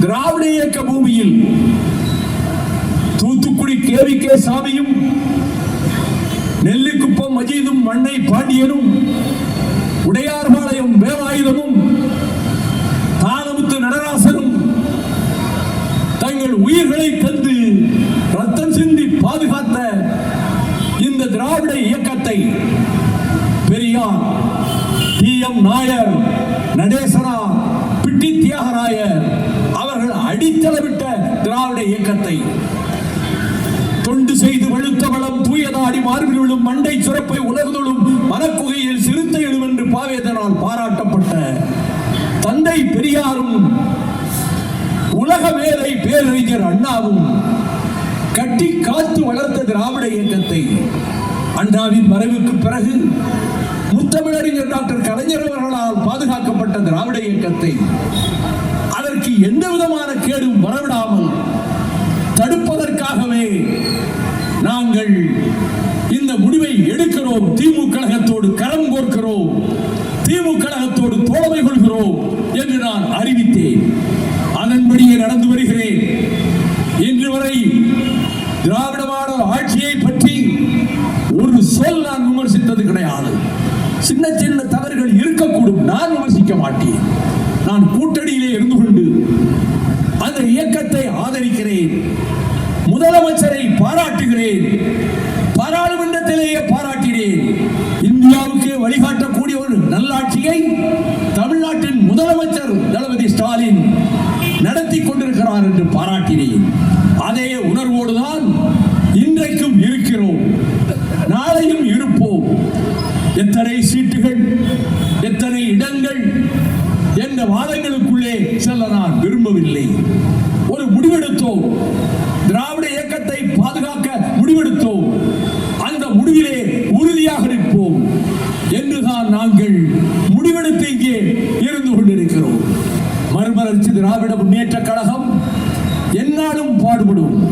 திராவிட இயக்க பூமியில் Thoothukudi KV K சாமியும் நெல்லிக்குப்பம் மஜீதும் மண்ணை பாண்டியனும் உடையார்பாளையம் வேலாயுதமும் தாலமுத்து நடராசனும் தங்கள் உயிர்களை தந்து ரத்தம் சிந்தி பாதுகாத்த இந்த திராவிட இயக்கத்தை பெரியார் டி எம் நாயர் நடேசரா பிட்டி தியாகராயர் அடித்தளவிட்ட திராவிட இயக்கத்தை. தொண்டு செய்து வெளுத்த வளம் தூயதாடி மார்பில் விழும் மண்டை சுரப்பை உலர்ந்தொழும் மனக்குகையில் சிறுத்தை எழும் என்று பாவேதனால் பாராட்டப்பட்ட தந்தை பெரியாரும் உலக மேலை பேரறிஞர் அண்ணாவும் கட்டி காத்து வளர்த்த திராவிட இயக்கத்தை அண்ணாவின் மறைவுக்கு பிறகு முத்தமிழறிஞர் டாக்டர் கலைஞர் அவர்களால் பாதுகாக்கப்பட்ட திராவிட இயக்கத்தை விதமான கேடும் வரவிடாமல் தடுப்பதற்காகவே நாங்கள் இந்த முடிவை எடுக்கிறோம். திமுக கழகத்தோடு கரம் கோர்க்கிறோம். திமுக கழகத்தோடு தோழமை கொள்கிறோம் என்று நான் அறிவித்தேன். அதன்படியே நடந்து வருகிறேன். இன்று வரை திராவிட மாடல் ஆட்சியை பற்றி ஒரு சொல் நான் விமர்சித்தது கிடையாது. சின்ன சின்ன தவறுகள் இருக்கக்கூடும். நான் விமர்சிக்க மாட்டேன். நான் கூட்டணியிலே இருந்து கொண்டு அந்த இயக்கத்தை ஆதரிக்கிறேன். முதலமைச்சரை பாராட்டுகிறேன். பாராளுமன்றத்திலேயே பாராட்டினேன். இந்தியாவுக்கு வழிகாட்டக்கூடிய ஒரு நல்லாட்சியை தமிழ்நாட்டின் முதலமைச்சர் தளபதி ஸ்டாலின் நடத்தி கொண்டிருக்கிறார் என்று பாராட்டினேன். அதே உணர்வோடுதான் இன்றைக்கும் இருக்கிறோம். நாளையும் இருப்போம். எத்தனை சீட்டு என்ற வாதங்களுக்குள்ளே செல்ல நான் விரும்பவில்லை. ஒரு முடிவெடுத்தோம். திராவிட இயக்கத்தை பாதுகாக்க முடிவெடுத்தோம். அந்த முடிவிலே உறுதியாக நிற்போம். என்றுதான் நாங்கள் முடிவெடுத்து இங்கே இருந்து கொண்டிருக்கிறோம். மறுமலர்ச்சி திராவிட முன்னேற்ற கழகம் என்னாலும் பாடுபடும்.